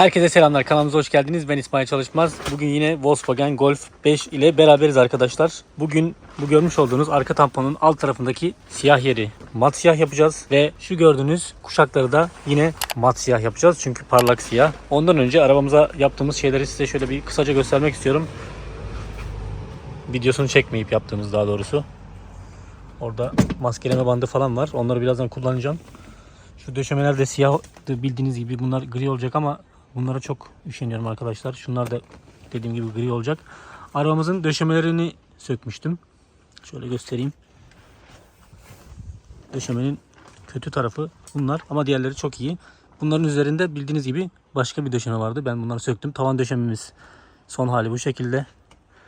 Herkese selamlar. Kanalımıza hoş geldiniz. Ben İsmail Çalışmaz. Bugün yine Volkswagen Golf 5 ile beraberiz arkadaşlar. Bugün bu görmüş olduğunuz arka tamponun alt tarafındaki siyah yeri mat siyah yapacağız. Ve şu gördüğünüz kuşakları da yine mat siyah yapacağız. Çünkü parlak siyah. Ondan önce arabamıza yaptığımız şeyleri size şöyle bir kısaca göstermek istiyorum. Videosunu çekmeyip yaptığımız daha doğrusu. Orada maskeleme bandı falan var. Onları birazdan kullanacağım. Şu döşemeler de siyah bildiğiniz gibi bunlar gri olacak ama bunlara çok üşeniyorum arkadaşlar. Şunlar da dediğim gibi gri olacak. Arabamızın döşemelerini sökmüştüm. Şöyle göstereyim. Döşemenin kötü tarafı bunlar ama diğerleri çok iyi. Bunların üzerinde bildiğiniz gibi başka bir döşeme vardı. Ben bunları söktüm. Tavan döşememiz son hali bu şekilde.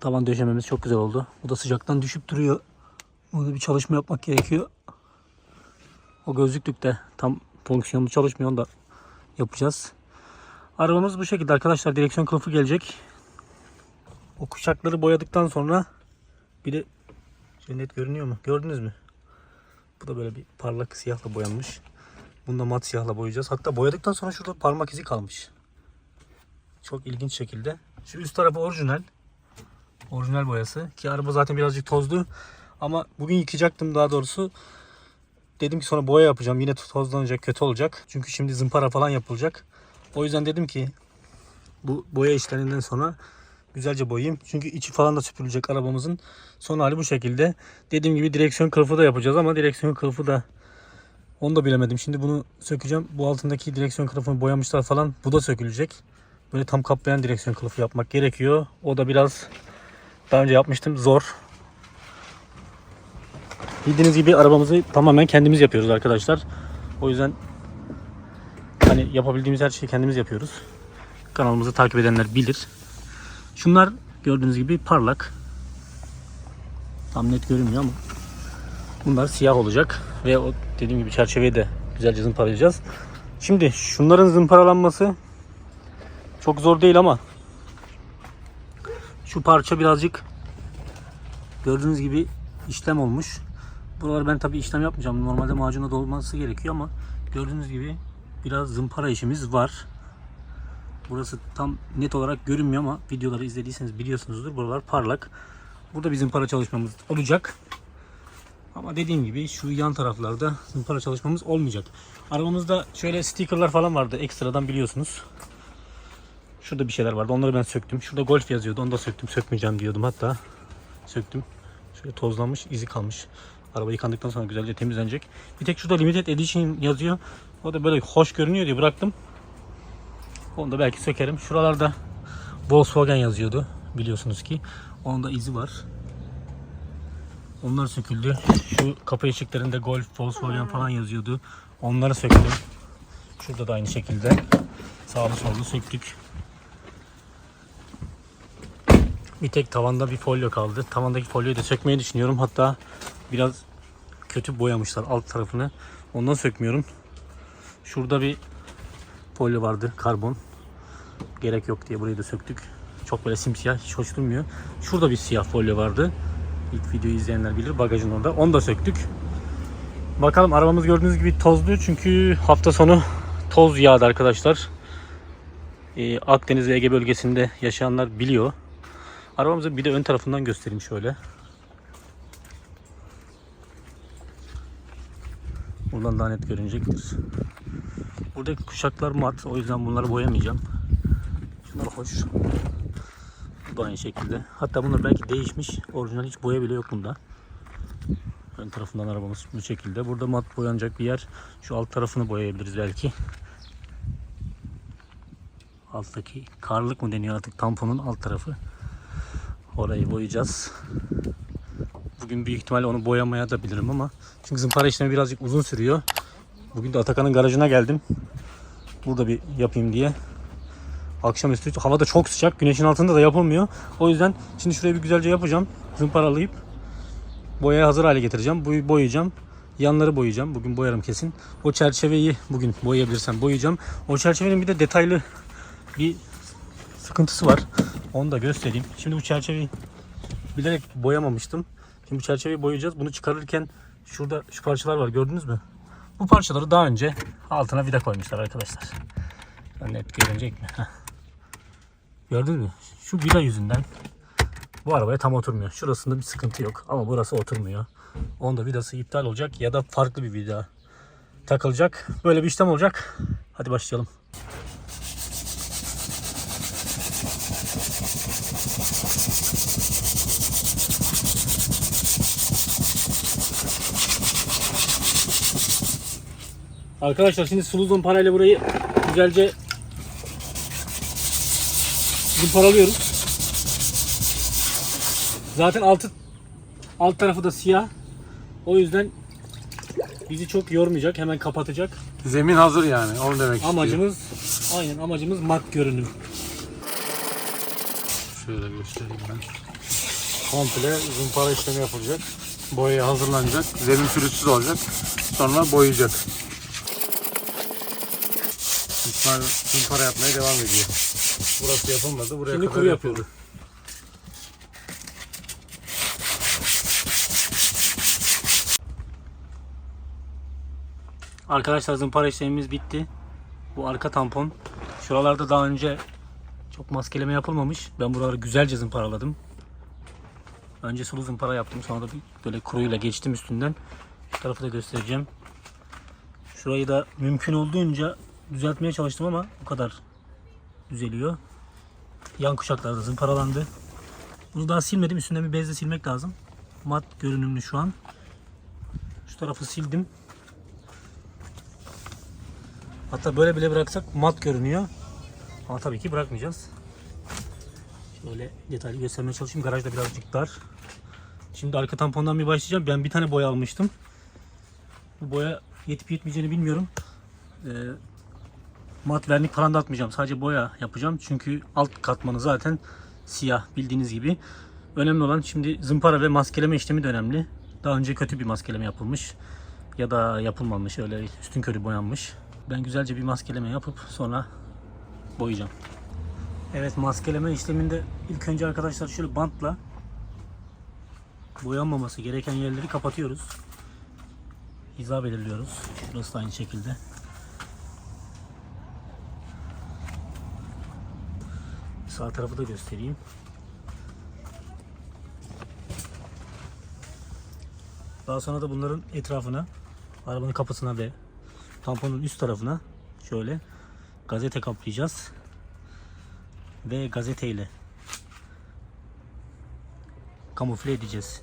Tavan döşememiz çok güzel oldu. Bu da sıcaktan düşüp duruyor. Burada bir çalışma yapmak gerekiyor. O gözlüklük de tam fonksiyonlu çalışmıyor. Onu da yapacağız. Arabamız bu şekilde arkadaşlar. Direksiyon kılıfı gelecek. O kuşakları boyadıktan sonra bir de şöyle net görünüyor mu? Gördünüz mü? Bu da böyle bir parlak siyahla boyanmış. Bunu da mat siyahla boyayacağız. Hatta boyadıktan sonra şurada parmak izi kalmış. Çok ilginç şekilde. Şu üst tarafı orijinal. Orijinal boyası. Ki araba zaten birazcık tozlu. Ama bugün yıkayacaktım daha doğrusu. Dedim ki sonra boya yapacağım. Yine tozlanacak, kötü olacak. Çünkü şimdi zımpara falan yapılacak. O yüzden dedim ki bu boya işlerinden sonra güzelce boyayayım. Çünkü içi falan da süpürülecek arabamızın. Son hali bu şekilde. Dediğim gibi direksiyon kılıfı da yapacağız ama direksiyon kılıfı da onu da bilemedim. Şimdi bunu sökeceğim. Bu altındaki direksiyon kılıfını boyamışlar falan. Bu da sökülecek. Böyle tam kaplayan direksiyon kılıfı yapmak gerekiyor. O da biraz daha önce yapmıştım. Zor. Bildiğiniz gibi arabamızı tamamen kendimiz yapıyoruz arkadaşlar. O yüzden hani yapabildiğimiz her şeyi kendimiz yapıyoruz. Kanalımızı takip edenler bilir. Şunlar gördüğünüz gibi parlak. Tam net görünmüyor ama bunlar siyah olacak ve o dediğim gibi çerçeveyi de güzelce zımparalayacağız. Şimdi şunların zımparalanması çok zor değil ama şu parça birazcık gördüğünüz gibi işlem olmuş. Buraları ben tabii işlem yapmayacağım. Normalde macuna dolması gerekiyor ama gördüğünüz gibi biraz zımpara işimiz var. Burası tam net olarak görünmüyor ama videoları izlediyseniz biliyorsunuzdur. Buralar parlak. Burada bir zımpara çalışmamız olacak. Ama dediğim gibi şu yan taraflarda zımpara çalışmamız olmayacak. Arabamızda şöyle stickerlar falan vardı ekstradan biliyorsunuz. Şurada bir şeyler vardı. Onları ben söktüm. Şurada golf yazıyordu. Onu da söktüm. Sökmeyeceğim diyordum hatta. Söktüm. Şöyle tozlanmış, izi kalmış. Araba yıkandıktan sonra güzelce temizlenecek. Bir tek şurada limited edition yazıyor. O da böyle hoş görünüyor diye bıraktım. Onu da belki sökerim. Şuralarda Volkswagen yazıyordu. Biliyorsunuz ki. Onun da izi var. Onlar söküldü. Şu kapı ışıklarında Golf, Volkswagen falan yazıyordu. Onları söktüm. Şurada da aynı şekilde. Sağlı sollu söktük. Bir tek tavanda bir folyo kaldı. Tavandaki folyoyu da sökmeyi düşünüyorum. Hatta biraz kötü boyamışlar alt tarafını. Ondan sökmüyorum. Şurada bir folyo vardı karbon. Gerek yok diye burayı da söktük. Çok böyle simsiyah hiç hoş durmuyor. Şurada bir siyah folyo vardı. İlk videoyu izleyenler bilir bagajın orada. Onu da söktük. Bakalım arabamız gördüğünüz gibi tozlu çünkü hafta sonu toz yağdı arkadaşlar. Ee, Akdeniz ve Ege bölgesinde yaşayanlar biliyor. Arabamızı bir de ön tarafından göstereyim şöyle. Buradan daha net görünecektir. Buradaki kuşaklar mat. O yüzden bunları boyamayacağım. Şunlar hoş. Bu da aynı şekilde. Hatta bunlar belki değişmiş. Orijinal hiç boya bile yok bunda. Ön tarafından arabamız bu şekilde. Burada mat boyanacak bir yer. Şu alt tarafını boyayabiliriz belki. Alttaki karlık mı deniyor artık tamponun alt tarafı. Orayı boyayacağız. Bugün büyük ihtimalle onu boyamaya da bilirim ama çünkü zımpara işlemi birazcık uzun sürüyor. Bugün de Atakan'ın garajına geldim. Burada bir yapayım diye. Akşamüstü hava da çok sıcak. Güneşin altında da yapılmıyor. O yüzden şimdi şurayı bir güzelce yapacağım. Zımparalayıp boyaya hazır hale getireceğim. Bu boyayacağım. Yanları boyayacağım. Bugün boyarım kesin. O çerçeveyi bugün boyayabilirsem boyayacağım. O çerçevenin bir de detaylı bir sıkıntısı var. Onu da göstereyim. Şimdi bu çerçeveyi bilerek boyamamıştım. Şimdi çerçeveyi boyayacağız. Bunu çıkarırken şurada şu parçalar var gördünüz mü? Bu parçaları daha önce altına vida koymuşlar arkadaşlar. Net görünecek mi? Heh. Gördün mü? Şu vida yüzünden bu arabaya tam oturmuyor. Şurasında bir sıkıntı yok ama burası oturmuyor. Onda vidası iptal olacak ya da farklı bir vida takılacak. Böyle bir işlem olacak. Hadi başlayalım. Arkadaşlar şimdi sulu zımparayla burayı güzelce zımparalıyoruz. Zaten altı alt tarafı da siyah. O yüzden bizi çok yormayacak. Hemen kapatacak. Zemin hazır yani. Onu demek. Amacımız aynen amacımız mat görünüm. Şöyle göstereyim ben. Komple zımpara işlemi yapılacak. Boyaya hazırlanacak. Zemin pürüzsüz olacak. Sonra boyayacak. İsmail zımpara yapmaya devam ediyor. Burası yapılmadı. Buraya Şimdi kadar kuru yapıldı. yapıyoruz. Arkadaşlar zımpara işlemimiz bitti. Bu arka tampon. Şuralarda daha önce çok maskeleme yapılmamış. Ben buraları güzelce zımparaladım. Önce sulu zımpara yaptım. Sonra da bir böyle kuruyla geçtim üstünden. Şu tarafı da göstereceğim. Şurayı da mümkün olduğunca düzeltmeye çalıştım ama bu kadar düzeliyor. Yan kuşaklar da zımparalandı. Bunu daha silmedim. Üstünden bir bezle silmek lazım. Mat görünümlü şu an. Şu tarafı sildim. Hatta böyle bile bıraksak mat görünüyor. Ama tabii ki bırakmayacağız. Şöyle detaylı göstermeye çalışayım. Garajda birazcık dar. Şimdi arka tampondan bir başlayacağım. Ben bir tane boya almıştım. Bu boya yetip yetmeyeceğini bilmiyorum. Ee, mat vernik falan da atmayacağım. Sadece boya yapacağım. Çünkü alt katmanı zaten siyah bildiğiniz gibi. Önemli olan şimdi zımpara ve maskeleme işlemi de önemli. Daha önce kötü bir maskeleme yapılmış. Ya da yapılmamış öyle üstün körü boyanmış. Ben güzelce bir maskeleme yapıp sonra boyayacağım. Evet maskeleme işleminde ilk önce arkadaşlar şöyle bantla boyanmaması gereken yerleri kapatıyoruz. Hiza belirliyoruz. Şurası da aynı şekilde. Sağ tarafı da göstereyim. Daha sonra da bunların etrafına, arabanın kapısına ve tamponun üst tarafına şöyle gazete kaplayacağız. Ve gazeteyle kamufle edeceğiz.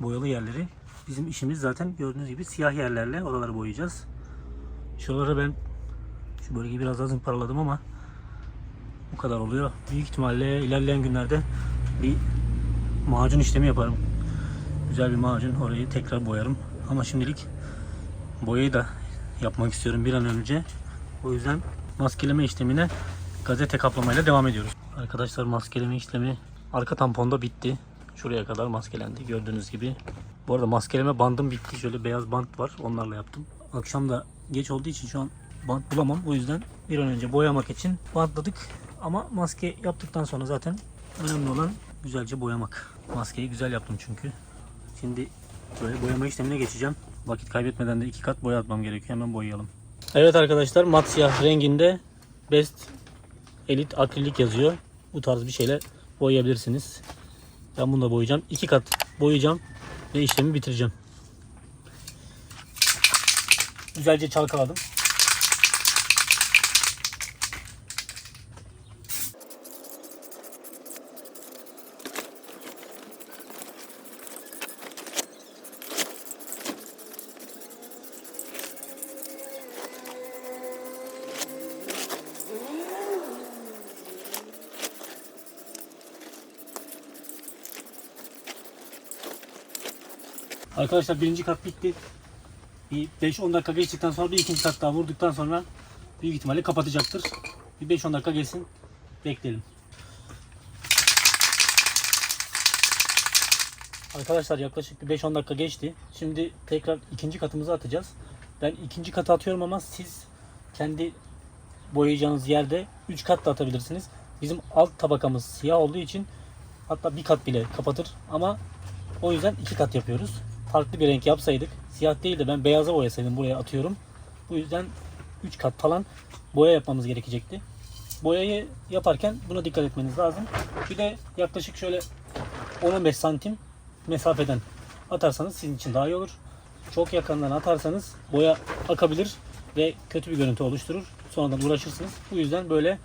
Boyalı yerleri. Bizim işimiz zaten gördüğünüz gibi siyah yerlerle oraları boyayacağız. Şuraları ben şu bölgeyi biraz daha zımparaladım ama bu kadar oluyor. Büyük ihtimalle ilerleyen günlerde bir macun işlemi yaparım. Güzel bir macun orayı tekrar boyarım. Ama şimdilik boyayı da yapmak istiyorum bir an önce. O yüzden maskeleme işlemine gazete kaplamayla devam ediyoruz. Arkadaşlar maskeleme işlemi arka tamponda bitti. Şuraya kadar maskelendi gördüğünüz gibi. Bu arada maskeleme bandım bitti. Şöyle beyaz bant var. Onlarla yaptım. Akşam da geç olduğu için şu an bant bulamam. O yüzden bir an önce boyamak için bantladık. Ama maske yaptıktan sonra zaten önemli olan güzelce boyamak. Maskeyi güzel yaptım çünkü. Şimdi böyle boyama işlemine geçeceğim. Vakit kaybetmeden de iki kat boya atmam gerekiyor. Hemen boyayalım. Evet arkadaşlar mat siyah renginde Best Elite akrilik yazıyor. Bu tarz bir şeyle boyayabilirsiniz. Ben bunu da boyayacağım. İki kat boyayacağım ve işlemi bitireceğim. Güzelce çalkaladım. Arkadaşlar birinci kat bitti. Bir 5-10 dakika geçtikten sonra bir ikinci kat daha vurduktan sonra büyük ihtimalle kapatacaktır. Bir 5-10 dakika geçsin. Bekleyelim. Arkadaşlar yaklaşık bir 5-10 dakika geçti. Şimdi tekrar ikinci katımızı atacağız. Ben ikinci katı atıyorum ama siz kendi boyayacağınız yerde 3 kat da atabilirsiniz. Bizim alt tabakamız siyah olduğu için hatta bir kat bile kapatır ama o yüzden iki kat yapıyoruz. Farklı bir renk yapsaydık, siyah değil de ben beyaza boyasaydım buraya atıyorum. Bu yüzden 3 kat falan boya yapmamız gerekecekti. Boyayı yaparken buna dikkat etmeniz lazım. Bir de yaklaşık şöyle 10-15 santim mesafeden atarsanız sizin için daha iyi olur. Çok yakından atarsanız boya akabilir ve kötü bir görüntü oluşturur. Sonradan uğraşırsınız. Bu yüzden böyle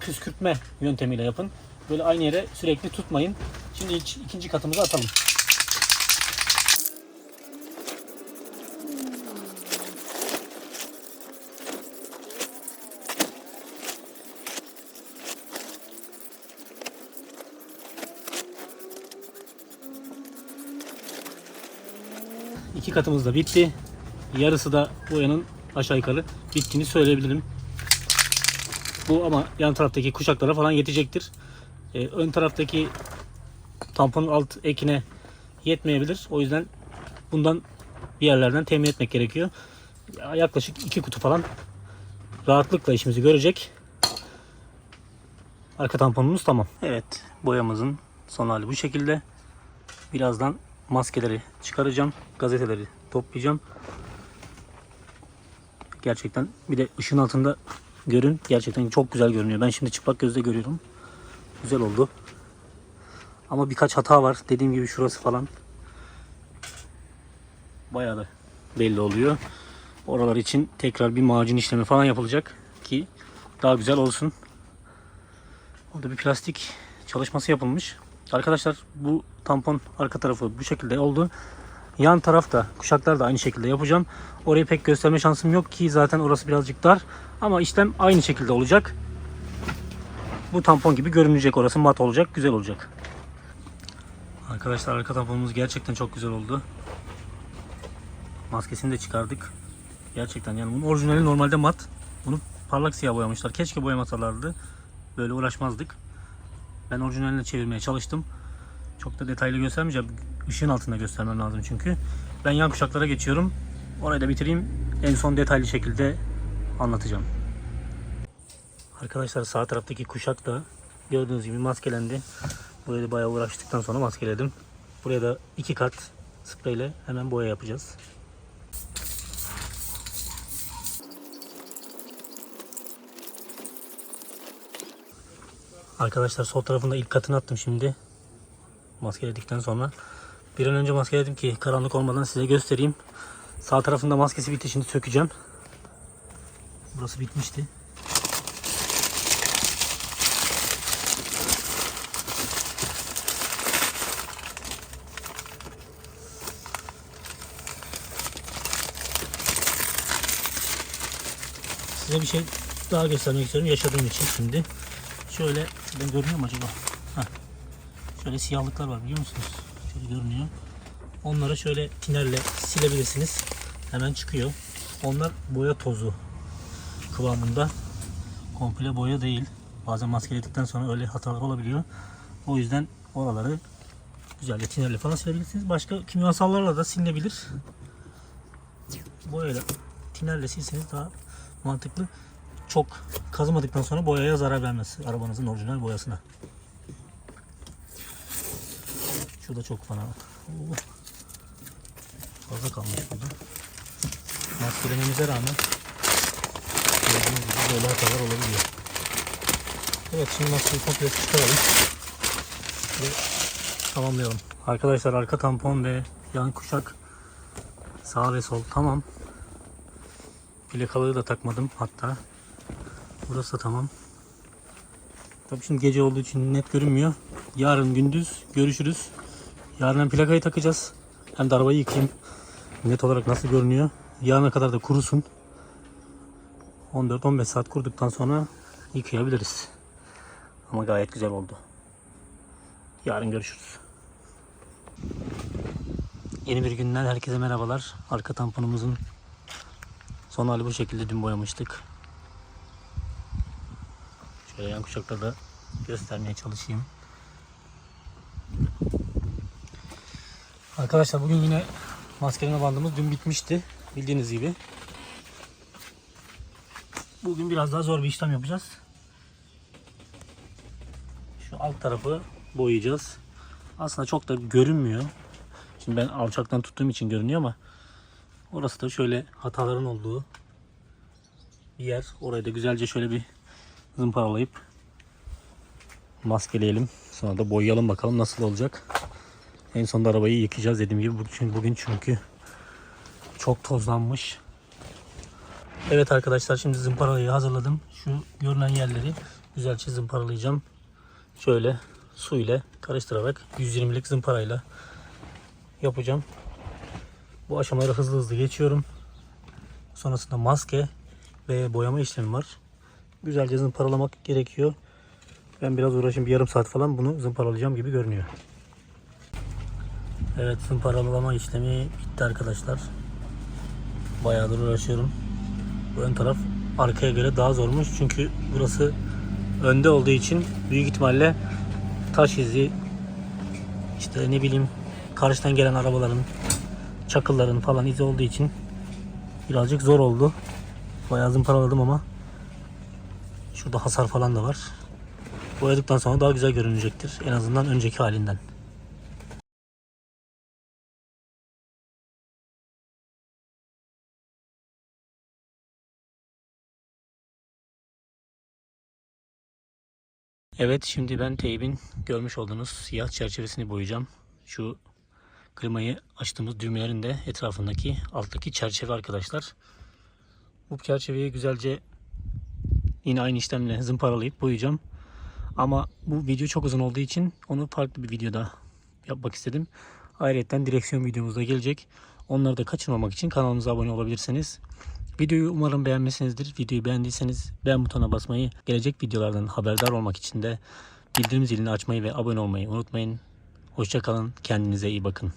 püskürtme yöntemiyle yapın. Böyle aynı yere sürekli tutmayın. Şimdi ikinci katımızı atalım. İki katımız da bitti. Yarısı da boyanın aşağı yukarı bittiğini söyleyebilirim. Bu ama yan taraftaki kuşaklara falan yetecektir. Ee, ön taraftaki tamponun alt ekine yetmeyebilir. O yüzden bundan bir yerlerden temin etmek gerekiyor. Ya- Yaklaşık iki kutu falan rahatlıkla işimizi görecek. Arka tamponumuz tamam. Evet boyamızın son hali bu şekilde. Birazdan maskeleri çıkaracağım. Gazeteleri toplayacağım. Gerçekten bir de ışın altında görün. Gerçekten çok güzel görünüyor. Ben şimdi çıplak gözle görüyorum. Güzel oldu. Ama birkaç hata var. Dediğim gibi şurası falan. Bayağı da belli oluyor. Oralar için tekrar bir macun işlemi falan yapılacak ki daha güzel olsun. Orada bir plastik çalışması yapılmış. Arkadaşlar bu tampon arka tarafı bu şekilde oldu. Yan tarafta kuşaklar da aynı şekilde yapacağım. Orayı pek gösterme şansım yok ki zaten orası birazcık dar. Ama işlem aynı şekilde olacak. Bu tampon gibi görünecek orası mat olacak güzel olacak. Arkadaşlar arka tamponumuz gerçekten çok güzel oldu. Maskesini de çıkardık. Gerçekten yani bunun orijinali normalde mat. Bunu parlak siyah boyamışlar. Keşke boyamasalardı. Böyle uğraşmazdık. Ben orijinaline çevirmeye çalıştım. Çok da detaylı göstermeyeceğim. Işığın altında göstermem lazım çünkü. Ben yan kuşaklara geçiyorum. Orayı da bitireyim. En son detaylı şekilde anlatacağım. Arkadaşlar sağ taraftaki kuşak da gördüğünüz gibi maskelendi. Buraya da bayağı uğraştıktan sonra maskeledim. Buraya da iki kat spreyle hemen boya yapacağız. Arkadaşlar sol tarafında ilk katını attım şimdi. Maskeledikten sonra. Bir an önce maskeledim ki karanlık olmadan size göstereyim. Sağ tarafında maskesi bitti şimdi sökeceğim. Burası bitmişti. Size bir şey daha göstermek istiyorum yaşadığım için şimdi. Şöyle ben görünüyor mu acaba? Heh. Şöyle siyahlıklar var biliyor musunuz? Şöyle görünüyor. Onları şöyle tinerle silebilirsiniz. Hemen çıkıyor. Onlar boya tozu kıvamında. Komple boya değil. Bazen maskeledikten sonra öyle hatalar olabiliyor. O yüzden oraları güzelce tinerle falan silebilirsiniz. Başka kimyasallarla da silinebilir. Boyayla tinerle silseniz daha mantıklı. Çok kazımadıktan sonra boyaya zarar vermez. Arabanızın orijinal boyasına. Şurada çok fena. Oo. Fazla kalmış burada. Maskelememize rağmen gördüğünüz gibi böyle hatalar olabiliyor. Evet şimdi maskeyi komple çıkaralım. Ve tamamlayalım. Arkadaşlar arka tampon ve yan kuşak sağ ve sol tamam. Plakalığı da takmadım hatta. Burası da tamam. Tabii şimdi gece olduğu için net görünmüyor. Yarın gündüz görüşürüz. Yarın hem plakayı takacağız. Hem de arabayı yıkayayım. Net olarak nasıl görünüyor. Yarına kadar da kurusun. 14-15 saat kurduktan sonra yıkayabiliriz. Ama gayet güzel oldu. Yarın görüşürüz. Yeni bir günden herkese merhabalar. Arka tamponumuzun son hali bu şekilde dün boyamıştık. Şöyle yan kuşakları da göstermeye çalışayım. Arkadaşlar bugün yine maskeleme bandımız dün bitmişti. Bildiğiniz gibi. Bugün biraz daha zor bir işlem yapacağız. Şu alt tarafı boyayacağız. Aslında çok da görünmüyor. Şimdi ben alçaktan tuttuğum için görünüyor ama orası da şöyle hataların olduğu bir yer. Orayı da güzelce şöyle bir zımparalayıp maskeleyelim. Sonra da boyayalım bakalım nasıl olacak. En sonunda arabayı yıkayacağız dediğim gibi. Bugün çünkü çok tozlanmış. Evet arkadaşlar şimdi zımparalayı hazırladım. Şu görünen yerleri güzelce zımparalayacağım. Şöyle su ile karıştırarak 120'lik zımparayla yapacağım. Bu aşamaları hızlı hızlı geçiyorum. Sonrasında maske ve boyama işlemi var. Güzelce zımparalamak gerekiyor. Ben biraz uğraşayım bir yarım saat falan bunu zımparalayacağım gibi görünüyor. Evet zımparalama işlemi bitti arkadaşlar. Bayağıdır uğraşıyorum. Bu ön taraf arkaya göre daha zormuş. Çünkü burası önde olduğu için büyük ihtimalle taş izi işte ne bileyim karşıdan gelen arabaların çakılların falan izi olduğu için birazcık zor oldu. Bayağı zımparaladım ama şurada hasar falan da var. Boyadıktan sonra daha güzel görünecektir. En azından önceki halinden. Evet şimdi ben teybin görmüş olduğunuz siyah çerçevesini boyayacağım. Şu klimayı açtığımız düğmelerin de etrafındaki alttaki çerçeve arkadaşlar. Bu çerçeveyi güzelce yine aynı işlemle zımparalayıp boyayacağım. Ama bu video çok uzun olduğu için onu farklı bir videoda yapmak istedim. Ayrıca direksiyon videomuz da gelecek. Onları da kaçırmamak için kanalımıza abone olabilirsiniz. Videoyu umarım beğenmişsinizdir. Videoyu beğendiyseniz beğen butonuna basmayı, gelecek videolardan haberdar olmak için de bildirim zilini açmayı ve abone olmayı unutmayın. Hoşçakalın, kendinize iyi bakın.